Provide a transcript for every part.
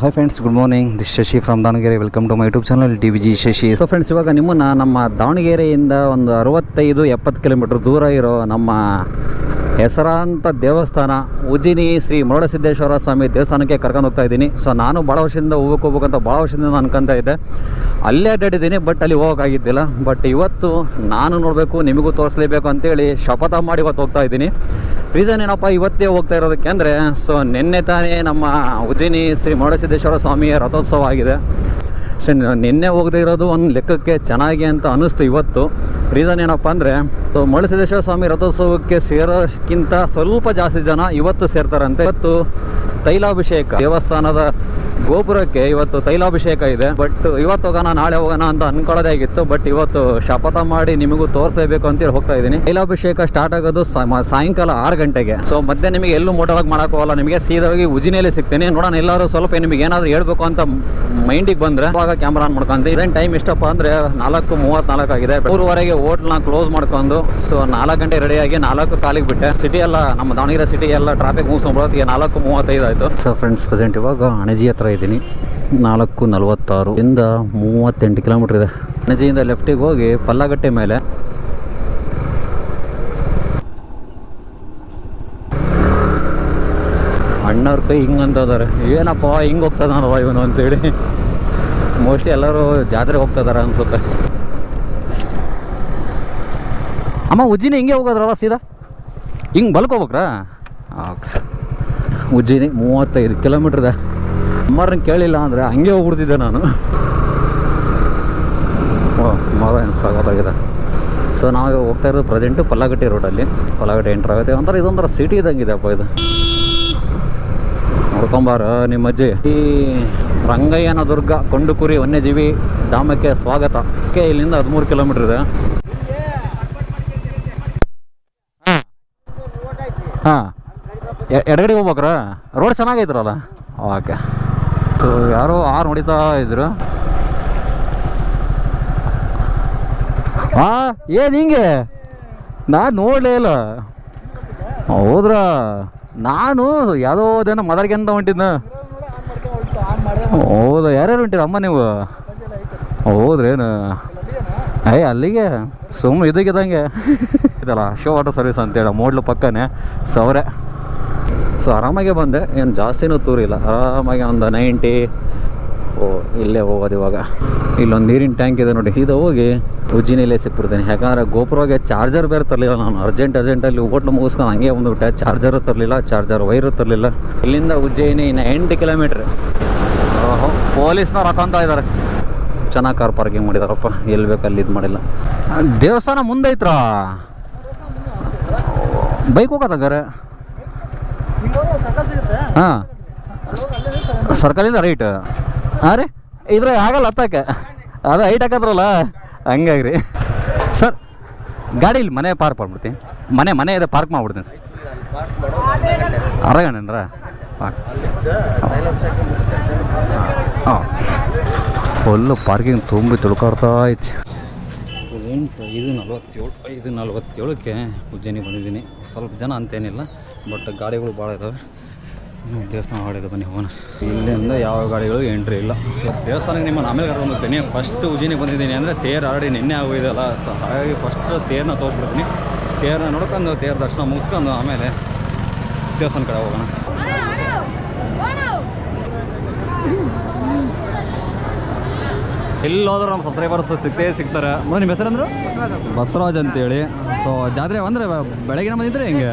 Hi friends good morning this Shashi from Davanagere welcome to my YouTube channel D V G Shashi so friends ಇವಾಗ ನಿಮ್ಮನ್ನು ನಮ್ಮ ದಾವಣಗೆರೆಯಿಂದ ಒಂದು ಅರವತ್ತೈದು ಎಪ್ಪತ್ತು ಕಿಲೋಮೀಟ್ರ್ ದೂರ ಇರೋ ನಮ್ಮ ಹೆಸರಾಂತ ದೇವಸ್ಥಾನ ಉಜಿನಿ ಶ್ರೀ ಮರುಡಸಿದ್ದೇಶ್ವರ ಸ್ವಾಮಿ ದೇವಸ್ಥಾನಕ್ಕೆ ಕರ್ಕೊಂಡು ಹೋಗ್ತಾ ಇದ್ದೀನಿ. ಸೊ ನಾನು ಭಾಳ ವರ್ಷದಿಂದ ಹೋಗೋಕೆ ಹೋಗ್ಬೇಕಂತ ಭಾಳ ವರ್ಷದಿಂದ ಅನ್ಕೊಂತ ಇದ್ದೆ. ಅಲ್ಲೇ ಅಡ್ಡಾಡಿದ್ದೀನಿ ಬಟ್ ಅಲ್ಲಿ ಹೋಗೋಕ್ಕಾಗಿದ್ದಿಲ್ಲ ಬಟ್ ಇವತ್ತು ನಾನು ನೋಡಬೇಕು, ನಿಮಗೂ ತೋರಿಸ್ಲೇಬೇಕು ಅಂತೇಳಿ ಶಪಥ ಮಾಡಿ ಇವತ್ತು ಹೋಗ್ತಾ ಇದ್ದೀನಿ. ರೀಸನ್ ಏನಪ್ಪ ಇವತ್ತೇ ಹೋಗ್ತಾ ಇರೋದಕ್ಕೆ ಅಂದರೆ ಸೊ ನಿನ್ನೆ ತಾನೇ ನಮ್ಮ ಉಜಿನಿ ಶ್ರೀ ಮರುಡಸಿದ್ದೇಶ್ವರ ಸ್ವಾಮಿಯ ರಥೋತ್ಸವ ಆಗಿದೆ. ಸೊ ನಿನ್ನೆ ಹೋಗದೇ ಇರೋದು ಒಂದು ಲೆಕ್ಕಕ್ಕೆ ಚೆನ್ನಾಗಿ ಅಂತ ಅನ್ನಿಸ್ತು ಇವತ್ತು. ರೀಸನ್ ಏನಪ್ಪ ಅಂದರೆ ಸೊ ಮರುಡಸಿದ್ದೇಶ್ವರ ಸ್ವಾಮಿ ರಥೋತ್ಸವಕ್ಕೆ ಸೇರೋಕ್ಕಿಂತ ಸ್ವಲ್ಪ ಜಾಸ್ತಿ ಜನ ಇವತ್ತು ಸೇರ್ತಾರಂತೆ. ಇವತ್ತು ತೈಲಾಭಿಷೇಕ ದೇವಸ್ಥಾನದ ಗೋಪುರಕ್ಕೆ ಇವತ್ತು ತೈಲಾಭಿಷೇಕ ಇದೆ ಬಟ್ ಇವತ್ತು ಹೋಗೋಣ, ನಾಳೆ ಹೋಗೋಣ ಅಂತ ಅನ್ಕೊಳ್ಳೋದೇ ಆಗಿತ್ತು ಬಟ್ ಇವತ್ತು ಶಪಥ ಮಾಡಿ ನಿಮಗೂ ತೋರಿಸಬೇಕು ಅಂತೇಳಿ ಹೋಗ್ತಾ ಇದ್ದೀನಿ. ತೈಲಾಭಿಷೇಕ ಸ್ಟಾರ್ಟ್ ಆಗೋದು ಸಾಯಂಕಾಲ ಆರು ಗಂಟೆಗೆ. ಸೊ ಮಧ್ಯೆ ನಿಮಗೆ ಎಲ್ಲೂ ಮೋಟವಾಗಿ ಮಾಡೋಕ್ಕೋಗಲ್ಲ ನಿಮಗೆ ಸೀದಾಗಿ ಉಜಿನೇಲಿ ಸಿಗ್ತೀನಿ. ನೋಡೋಣ, ಎಲ್ಲರೂ ಸ್ವಲ್ಪ ನಿಮಗೆ ಏನಾದರೂ ಹೇಳ್ಬೇಕು ಅಂತ ಮೈಂಡಿಗೆ ಬಂದರೆ ಅವಾಗ ಕ್ಯಾಮ್ರಾ ಆನ್ ಮಾಡ್ಕೊಂತ ಇದೇನು ಟೈಮ್ ಇಷ್ಟಪ್ಪ ಅಂದರೆ ನಾಲ್ಕು ಮೂವತ್ತ್ನಾಲ್ಕು ಆಗಿದೆ. ಮೂರುವರೆಗೆ ಹೋಟ್ಲ್ನ ಕ್ಲೋಸ್ ಮಾಡ್ಕೊಂಡು ಸೊ ನಾಲ್ಕು ಗಂಟೆ ರೆಡಿಯಾಗಿ ನಾಲ್ಕು ಕಾಲಿಗೆ ಬಿಟ್ಟೆ. ಸಿಟಿ ಎಲ್ಲ, ನಮ್ಮ ದಾವಣಗೆರೆ ಸಿಟಿ ಎಲ್ಲ ಟ್ರಾಫಿಕ್ ಮುಗಿಸ್ಕೊಂಡ್ಬಿಡೋತ್ತಿಗೆ ನಾಲ್ಕು ಮೂವತ್ತೈದು ಆಯಿತು. ಸೊ ಫ್ರೆಂಡ್ಸ್ ಪ್ರೆಸೆಂಟ್ ಇವಾಗ ಅಣಜಿ ಹತ್ರ ಇದ್ದೀನಿ. ನಾಲ್ಕು ನಲವತ್ತಾರು ಇಂದ ಮೂವತ್ತೆಂಟು ಕಿಲೋಮೀಟ್ರ್ ಇದೆ. ಅಣಜಿಯಿಂದ ಲೆಫ್ಟಿಗೆ ಹೋಗಿ ಪಲ್ಲಗಟ್ಟೆ ಮೇಲೆ. ಅಣ್ಣವ್ರ ಕೈ ಹಿಂಗೆ ಏನಪ್ಪಾ ಏನಪ್ಪ, ಹಿಂಗೆ ಹೋಗ್ತದಾನವ ಇವನು ಅಂತೇಳಿ. ಮೋಸ್ಟ್ಲಿ ಎಲ್ಲರೂ ಜಾತ್ರೆಗೆ ಹೋಗ್ತದಾರ ಅನ್ಸುತ್ತೆ. ಅಮ್ಮ, ಉಜ್ಜಿನಿ ಹಿಂಗೆ ಹೋಗೋದ್ರಲ್ಲ ಸೀದಾ? ಹಿಂಗೆ ಬಲ್ಕೋಬೇಕ್ರಾ ಓಕೆ. ಉಜ್ಜಿನಿ ಮೂವತ್ತೈದು ಕಿಲೋಮೀಟ್ರ್ ಇದೆ. ಅಮ್ಮರನ್ನ ಕೇಳಿಲ್ಲ ಅಂದರೆ ಹಂಗೆ ಹೋಗ್ಬಿಡ್ತಿದ್ದೆ ನಾನು. ಓ ಮರ ಏನು ಸೊ ನಾವು ಹೋಗ್ತಾ ಇರೋದು ಪ್ರೆಸೆಂಟು ಪಲ್ಲಗಟ್ಟಿ ರೋಡಲ್ಲಿ ಪಲ್ಲಾಗಟ್ಟಿ ಎಂಟ್ರ್ ಆಗುತ್ತೆ. ಒಂಥರ ಇದೊಂಥರ ಸಿಟಿ ಇದ್ದಂಗಿದೆ ಅಪ್ಪ ಇದು. ನೋಡ್ಕೊಂಬಾರ ನಿಮ್ಮ ಅಜ್ಜಿ. ಈ ರಂಗಯ್ಯನ ದುರ್ಗ, ಕೊಂಡುಕುರಿ ವನ್ಯಜೀವಿ ಧಾಮಕ್ಕೆ ಸ್ವಾಗತ. ಓಕೆ ಇಲ್ಲಿಂದ ಹದಿಮೂರು ಕಿಲೋಮೀಟ್ರ್ ಇದೆ. ಹಾಂ. ಎಡಗಡೆ ಹೋಗ್ಬೇಕ್ರ? ರೋಡ್ ಚೆನ್ನಾಗೈತ್ರಲ್ಲ? ಓಕೆ. ಸೊ ಯಾರೋ ಆರು ಹೊಡಿತಾ ಇದ್ರು. ಹಾಂ ಏನು ಹಿಂಗೆ? ನಾನು ನೋಡಲೇ ಇಲ್ಲ. ಹೌದ್ರ? ನಾನು ಯಾವುದೋ ಅದೇನೋ ಮಾತಾಡ್ಕೊಂತ ಹೊಂಟಿದ್ನ. ಹೌದ? ಯಾರ್ಯಾರು ಹೊಂಟಿರ ಅಮ್ಮ ನೀವು? ಹೌದ್ರೇನು? ಏಯ್ ಅಲ್ಲಿಗೆ? ಸುಮ್ಮನೆ ಇದಕ್ಕಿದಂಗೆ ಇದಲ್ಲ ಶೋ ಆಟೋ ಸರ್ವಿಸ್ ಅಂತೇಳಿ ಮೋಡ್ಲು ಪಕ್ಕನೇ, ಸವರೆ. ಸೊ ಆರಾಮಾಗೆ ಬಂದೆ, ಏನು ಜಾಸ್ತಿನೂ ತೂರಿಲ್ಲ. ಆರಾಮಾಗಿ ಒಂದು ನೈಂಟಿ, ಓ, ಇಲ್ಲೇ ಹೋಗೋದು ಇವಾಗ. ಇಲ್ಲೊಂದು ನೀರಿನ ಟ್ಯಾಂಕ್ ಇದೆ ನೋಡಿ, ಇದು ಹೋಗಿ ಉಜ್ಜಿನಲ್ಲೇ ಸಿಕ್ಬಿಡ್ತೀನಿ. ಯಾಕಂದರೆ ಗೋಪುರವಾಗೆ ಚಾರ್ಜರ್ ಬೇರೆ ತರಲಿಲ್ಲ, ನಾನು ಅರ್ಜೆಂಟ್ ಅರ್ಜೆಂಟಲ್ಲಿ ಹೋಟ್ಲು ಮುಗಿಸ್ಕೊಂಡು ಹಂಗೆ ಬಂದುಬಿಟ್ಟೆ. ಚಾರ್ಜರು ತರಲಿಲ್ಲ, ಚಾರ್ಜರ್ ವೈರು ತರಲಿಲ್ಲ. ಇಲ್ಲಿಂದ ಉಜ್ಜಯಿನಿ ಇನ್ನು ಎಂಟು ಕಿಲೋಮೀಟ್ರ್. ಓಹೋ, ಪೊಲೀಸ್ನವ್ರು ಹಾಕೊಂತ ಇದ್ದಾರೆ ಚೆನ್ನಾಗಿ ಕಾರ್ ಪಾರ್ಕಿಂಗ್ ಮಾಡಿದಾರಪ್ಪ. ಎಲ್ಲಿ ಬೇಕು ಅಲ್ಲಿ ಇದು ಮಾಡಿಲ್ಲ. ದೇವಸ್ಥಾನ ಮುಂದೈತ್ರ ಬೈಕ್ ಹೋಗೋದಂಗಾರೆ ಹಾಂ. ಸರ್ಕಲಿಂದ ರೈಟ್ ಹಾಂ ರೀ? ಇದ್ರೆ ಆಗಲ್ಲ ಹತ್ತಕ್ಕೆ. ಅದು ಹೈಟ್ ಹಾಕದ್ರಲ್ಲ ಹಂಗಾಗಿ ರೀ ಸರ್, ಗಾಡಿ ಇಲ್ಲಿ ಮನೆ ಪಾರ್ಕ್ ಮಾಡ್ಬಿಡ್ತೀನಿ. ಮನೆ ಮನೆ ಇದೆ ಪಾರ್ಕ್ ಮಾಡ್ಬಿಡ್ತೀನಿ ಸರ್. ಅರಗಣ್ಣನ್ರ? ಹಾಂ. ಫುಲ್ಲು ಪಾರ್ಕಿಂಗ್ ತುಂಬಿ ತುಳ್ಕೊಡ್ತಾ ಐತಿ. ಪ್ರೆಸೆಂಟ್ ಐದು ನಲ್ವತ್ತೇಳು, ಐದು ನಲ್ವತ್ತೇಳಕ್ಕೆ ಉಜ್ಜಯಿನಿಗೆ ಬಂದಿದ್ದೀನಿ. ಸ್ವಲ್ಪ ಜನ ಅಂತೇನಿಲ್ಲ ಬಟ್ ಗಾಡಿಗಳು ಭಾಳ ಇದ್ದಾವೆ ದೇವಸ್ಥಾನ ಹೊಡೆದು ಬನ್ನಿ ಹೋಗೋಣ. ಇಲ್ಲಿಂದ ಯಾವ ಗಾಡಿಗಳು ಎಂಟ್ರಿ ಇಲ್ಲ. ಸೊ ದೇವಸ್ಥಾನಕ್ಕೆ ನಿಮ್ಮನ್ನು ಆಮೇಲೆ ಕರ್ಕೊಂಡು ಹೋಗ್ತೀನಿ. ಫಸ್ಟ್ ಉಜ್ಜಿನಿ ಬಂದಿದ್ದೀನಿ ಅಂದರೆ ತೇರು ಆಲ್ರೆಡಿ ನಿನ್ನೆ ಆಗೋದಿದೆಲ್ಲ ಸೊ ಹಾಗಾಗಿ ಫಸ್ಟ್ ತೇರನ್ನ ತೋರಿಸ್ಬಿಡ್ತೀನಿ. ತೇರನ್ನ ನೋಡ್ಕೊಂಡು, ತೇರು ದರ್ಶನ ಮುಗಿಸ್ಕೊಂಡು ಆಮೇಲೆ ದೇವಸ್ಥಾನ ಕಡೆ ಹೋಗೋಣ. ಎಲ್ಲೋದ್ರೂ ನಮ್ಮ ಸಬ್ಸ್ಕ್ರೈಬರ್ಸ್ ಸಿಗ್ತೇ ಸಿಗ್ತಾರೆ. ಮತ್ತೆ ನಿಮ್ಮ ಅಂದ್ರು ಬಸವರಾಜ್ ಅಂತೇಳಿ. ಸೊ ಜಾತ್ರೆ ಬಂದ್ರೆ ಬೆಳಗಿನ ಬಂದಿದ್ರೆ ಹಿಂಗೆ?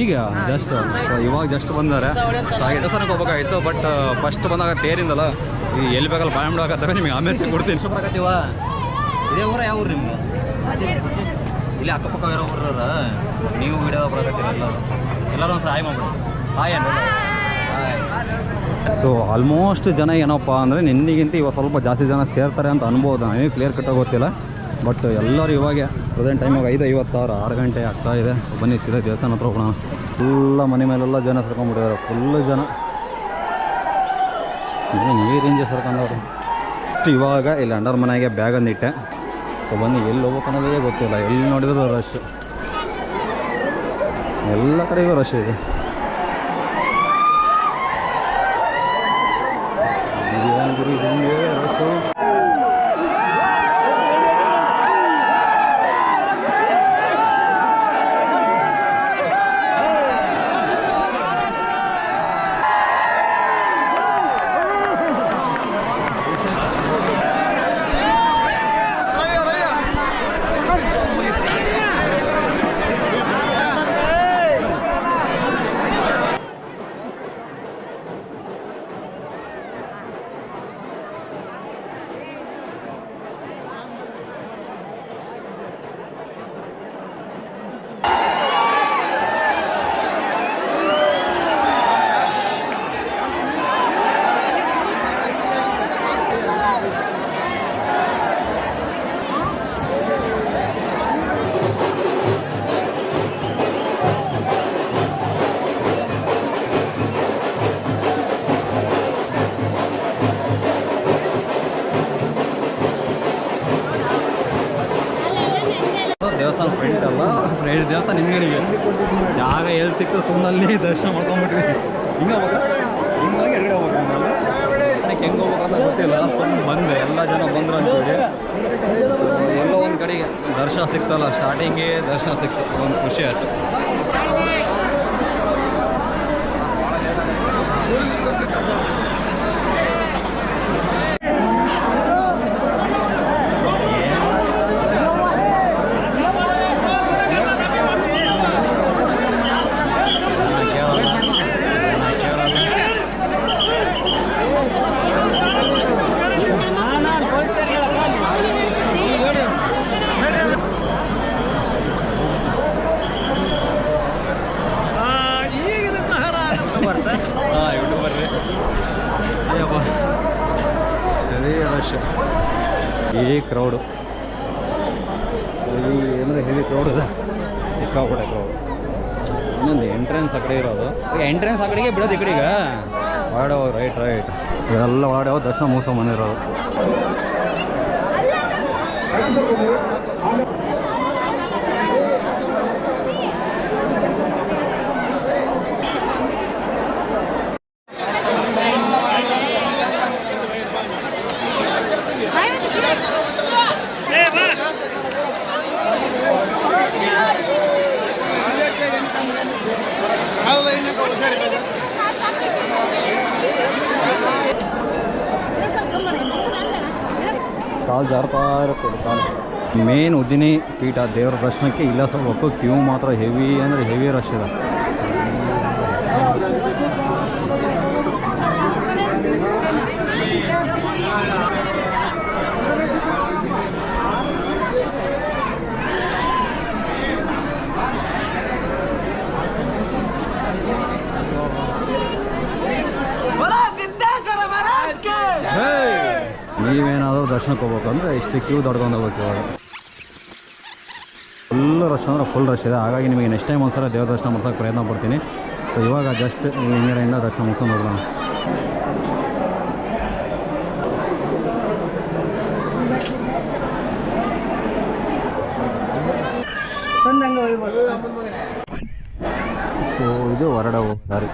ಈಗ ಜಸ್ಟ್ ಸೊ ಇವಾಗ ಜಸ್ಟ್ ಬಂದಾರೆ. ಹಾಗೆ ಹೋಗ್ಬೇಕಾಗಿತ್ತು ಬಟ್ ಫಸ್ಟ್ ಬಂದಾಗ ತೇರಿಂದಲ್ಲ ಎಲ್ಲಿ ಬೇಕಲ್ಲ ಬಾಯ್ ಮಾಡಾಕತ್ತವೆ ನಿಮಗೆ ಆಮೇಲೆ ಕೊಡ್ತೀನಿ. ಇದೇ ಊರ, ಯಾವ ಊರು ನಿಮ್ಗೆ? ಇಲ್ಲಿ ಅಕ್ಕಪಕ್ಕ ಇರೋ ಊರ ನೀವು ವಿಡಿಯೋ ಬರಕತ್ತೀರ ಎಲ್ಲರೂ. ಎಲ್ಲರೂ ಒಂದು ಹಾಯ್ ಮಾಡ್ಬಿಡಿ. ಹಾಯ್ ಏನು ಸೊ ಆಲ್ಮೋಸ್ಟ್ ಜನ ಏನಪ್ಪ ಅಂದರೆ ನಿನ್ನಿಗಿಂತ ಇವಾಗ ಸ್ವಲ್ಪ ಜಾಸ್ತಿ ಜನ ಸೇರ್ತಾರೆ ಅಂತ ಅನ್ಬೋದು. ನನಗೆ ಕ್ಲಿಯರ್ ಕಟ್ಟಾಗಿ ಗೊತ್ತಿಲ್ಲ. ಬಟ್ ಎಲ್ಲರೂ ಇವಾಗ ಪ್ರೆಸೆಂಟ್ ಟೈಮಾಗ ಐದು ಐವತ್ತಾರು, ಆರು ಗಂಟೆ ಆಗ್ತಾ ಇದೆ. ಸೊ ಬನ್ನಿ ಸೀದಾ ದೇವಸ್ಥಾನ ಹತ್ರ ಹೋಗೋಣ. ಫುಲ್ಲ ಮನೆ ಮೇಲೆಲ್ಲ ಜನ ಸರ್ಕೊಂಡ್ಬಿಟ್ಟಿದ್ದಾರೆ. ಫುಲ್ ಜನ. ನೀರಿಂಜೆ ಸರ್ಕೊಂಡವ್ರು? ಅಷ್ಟು ಇವಾಗ ಇಲ್ಲಿ ಅಂಡರ್ ಮನೆಗೆ ಬ್ಯಾಗ್ ಅಂದಿಟ್ಟೆ ಸೊ ಬನ್ನಿ ಎಲ್ಲಿ ಹೋಗ್ಬೇಕನ್ನೋದೇ ಗೊತ್ತಿಲ್ಲ. ಎಲ್ಲಿ ನೋಡಿದ್ರು ರಶ್ ಎಲ್ಲ ಕಡೆಗೂ ರಶ್ ಇದೆ. ಬಿಟ್ರೆ ಫ್ರೆಂಡ್ ದೇವಸ್ಥಾನ ನಿಮ್ಗೆ ಜಾಗ ಎಲ್ಲಿ ಸಿಕ್ತು ಸುಮ್ಮನಲ್ಲಿ ದರ್ಶನ ಮಾಡ್ಕೊಂಡ್ಬಿಟ್ರಿ ಹಿಂಗೆ ಹಿಂಗಾಗಿ ಎರಡು ಹೋಗ್ಬೇಕು ನಾನು ಅದಕ್ಕೆ ಹೆಂಗೆ ಹೋಗ್ಬೇಕಂತ ಗೊತ್ತಿಲ್ಲ. ಸುಮ್ಮನೆ ಬಂದೆ. ಎಲ್ಲ ಜನ ಬಂದ್ರು ಅಂತೇಳಿ. ಎಲ್ಲೋ ಒಂದು ಕಡೆಗೆ ದರ್ಶನ ಸಿಕ್ತಲ್ಲ. ಸ್ಟಾರ್ಟಿಂಗೇ ದರ್ಶನ ಸಿಕ್ತು. ಒಂದು ಖುಷಿ ಆಯ್ತು ಕೇಳಲ್ಲ ಜನ ಕೇಳಲ್ಲ ಹಾಂ ಯೂಟ್ಯೂಬರ್ ರೀ. ಹೆವಿ ರಶ್ ಈ ಕ್ರೌಡು ಹೆವಿ ಏನಂದ್ರೆ ಹೆವಿ ಕ್ರೌಡ್ ಇದೆ ಸಿಕ್ಕಾಪಟ್ಟೆ ಕ್ರೌಡ್ ಇನ್ನೊಂದು ಎಂಟ್ರೆನ್ಸ್ ಆ ಕಡೆ ಇರೋದು. ಎಂಟ್ರೆನ್ಸ್ ಆ ಕಡೆಗೆ ಬಿಡೋದು ಈ ಕಡೆಗೆ ಒಳಗಡೆ ರೈಟ್ ರೈಟ್ ಇದೆಲ್ಲ ಒಳಗಡೆ ಹೋಗಿ ದರ್ಶನ ಮನೆ ಬಂದಿರೋದು ಕಾಲು ಜಾರ್ತಾ ಇರುತ್ತೆ ಕಾಲು. ಮೇನ್ ಉಜ್ಜಿನಿ ಪೀಠ ದೇವರ ದರ್ಶನಕ್ಕೆ ಇಲ್ಲ ಸ್ವಲ್ಪ ಕ್ಯೂ ಮಾತ್ರ ಹೆವಿ ಅಂದರೆ ಹೆವಿ ರಶ್ ಇದೆ. ದರ್ಶನಕ್ಕೆ ಅಂದರೆ ಇಷ್ಟು ಕ್ಯೂ ದೊಡ್ಕೊಂಡು ಹೋಗ್ಬೇಕು ಇವಾಗ. ಫುಲ್ ರಶ್ ಅಂದರೆ ಫುಲ್ ರಶ್ ಇದೆ. ಹಾಗಾಗಿ ನಿಮಗೆ ನೆಕ್ಸ್ಟ್ ಟೈಮ್ ಒಂದ್ಸಲ ದೇವ್ರ ದರ್ಶನ ಮಾಡ್ಸೋಕೆ ಪ್ರಯತ್ನ ಪಡ್ತೀನಿ. ಸೊ ಇವಾಗ ಜಸ್ಟ್ ಹಿಂಗಡೆಯಿಂದ ದರ್ಶನ ಮುಗಿಸ್ಕೊಂಡು ನೋಡೋಣ ಸೊ ಇದು ಹೊರಡ ಹೋಗ್ತಾರೆ